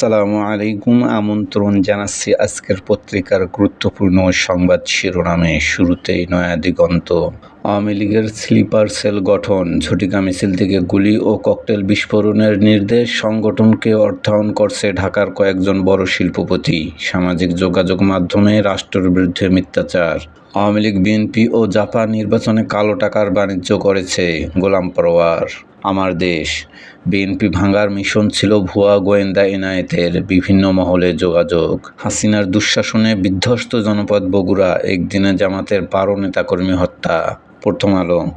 আসসালামু আলাইকুম। আমন্ত্রণ জানাচ্ছি আজকের পত্রিকার গুরুত্বপূর্ণ সংবাদ শিরোনামে। শুরুতেই নয়া দিগন্ত। আওয়ামী লীগের স্লিপার সেল গঠন। ঝটিকা মিছিল থেকে গুলি ও ককটেল বিস্ফোরণের নির্দেশ সংগঠনকে অর্থায়ন করছে ঢাকার কয়েকজন বড় শিল্পপতি। সামাজিক যোগাযোগ মাধ্যমে রাষ্ট্রের বিরুদ্ধে মিথ্যাচার। আওয়ামী লীগ, বিএনপি ও জাপান নির্বাচনে কালো টাকার বাণিজ্য করেছে গোলাম পরোয়ার। আমার দেশ। বিএনপি ভাঙার মিশন ছিল ভুয়া গোয়েন্দা এনায়েতের বিভিন্ন মহলে যোগাযোগ। হাসিনার দুঃশাসনে বিধ্বস্ত জনপদ বগুড়া একদিনে জামাতের বারো নেতাকর্মী হত্যা। প্রথম আলো।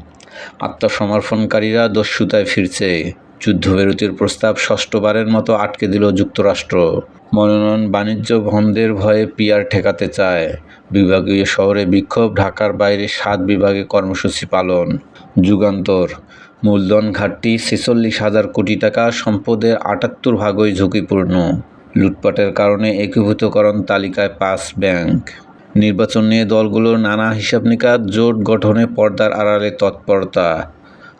আত্মসমর্পণকারীরা দস্যুতায় ফিরছে। যুদ্ধবিরতির প্রস্তাব ষষ্ঠবারের মতো আটকে দিল যুক্তরাষ্ট্র। মনোনয়ন বাণিজ্য বন্ধের ভয়ে পিয়ার ঠেকাতে চায়। বিভাগীয় শহরে বিক্ষোভ, ঢাকার বাইরে সাত বিভাগে কর্মসূচি পালন। যুগান্তর। মূলধন ঘাটতি ছেচল্লিশ হাজার কোটি টাকা সম্পদের আটাত্তর ভাগই ঝুঁকিপূর্ণ। লুটপাটের কারণে একীভূতকরণ তালিকায় পাঁচ ব্যাংক। নির্বাচন নিয়ে দলগুলোর নানা হিসাব নিকাশ জোট গঠনে পর্দার আড়ালে তৎপরতা।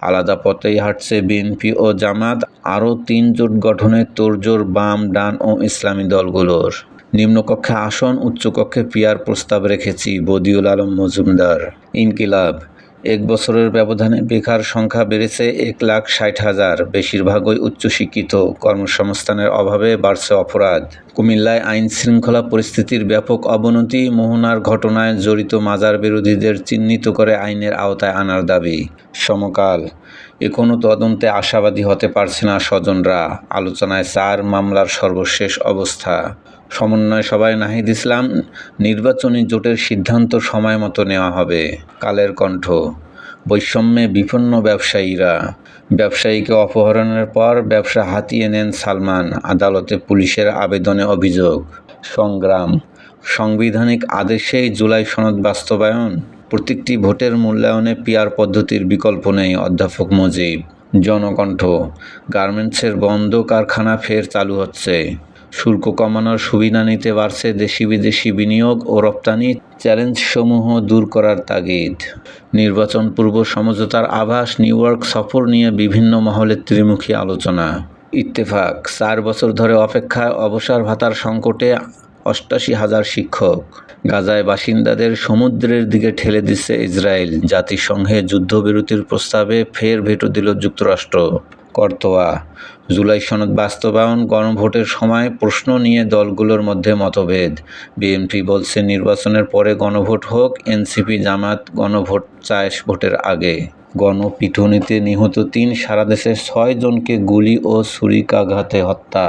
আলাদা পথেই হাঁটছে বিএনপি ও জামাত, আরও তিন জোট গঠনে তোড়জোড়, বাম, ডান ও ইসলামী দলগুলোর। নিম্নকক্ষে আসন, উচ্চকক্ষে পিয়ার প্রস্তাব রেখেছি, বদিউল আলম মজুমদার। ইনকিলাব এক বছরের ব্যবধানে বেকার সংখ্যা বেড়েছে এক লাখ ষাট হাজার। বেশিরভাগই উচ্চশিক্ষিত কর্মসংস্থানের অভাবে বাড়ছে অপরাধ। কুমিল্লায় আইন শৃঙ্খলা পরিস্থিতির ব্যাপক অবনতি, মোহনার ঘটনায় জড়িত মাজার বিরোধীদের চিহ্নিত করে আইনের আওতায় আনার দাবি। সমকাল এখনও তদন্তে আশাবাদী হতে পারছে না স্বজনরা। আলোচনায় চার মামলার সর্বশেষ অবস্থা। সমন্বয় সভায় নাহিদ ইসলাম, নির্বাচনী জোটের সিদ্ধান্ত সময় মতো নেওয়া হবে। কালের কণ্ঠ, বৈষম্যে বিপন্ন ব্যবসায়ীরা। ব্যবসায়ীকে অপহরণের পর ব্যবসা হাতিয়ে নেন সালমান, আদালতে পুলিশের আবেদনে অভিযোগ। সংগ্রাম, সাংবিধানিক আদেশেই জুলাই সনদ বাস্তবায়ন। প্রত্যেকটি ভোটের মূল্যায়নে পিয়ার পদ্ধতির বিকল্প নেই অধ্যাপক মুজিব। জনকণ্ঠ, গার্মেন্টসের বন্ধ কারখানা ফের চালু হচ্ছে। শুল্ক কমানোর সুবিধা নিতে বাড়ছে দেশি বিদেশি বিনিয়োগ ও রপ্তানি চ্যালেঞ্জসমূহ দূর করার তাগিদ। নির্বাচন পূর্ব সমঝোতার আভাস নিউ ইয়র্ক সফর নিয়ে বিভিন্ন মহলের ত্রিমুখী আলোচনা। ইত্তেফাক, চার বছর ধরে অপেক্ষায় অবসর ভাতার সংকটে অষ্টাশি হাজার শিক্ষক। গাজায় বাসিন্দাদের সমুদ্রের দিকে ঠেলে দিচ্ছে ইসরায়েল। জাতিসংঘে যুদ্ধবিরতির প্রস্তাবে ফের ভেটো দিল যুক্তরাষ্ট্র। কর্তোয়া। জুলাই সনদ বাস্তবায়ন, গণভোটের সময় প্রশ্ন নিয়ে দলগুলোর মধ্যে মতভেদ। বিএনপি বলছে, নির্বাচনের পরে গণভোট হোক, এনসিপি, জামাত গণভোট চায় ভোটের আগে। গণপিটুনিতে নিহত তিন, সারা দেশের ছয় জনকে গুলি ও ছুরিকাঘাতে হত্যা।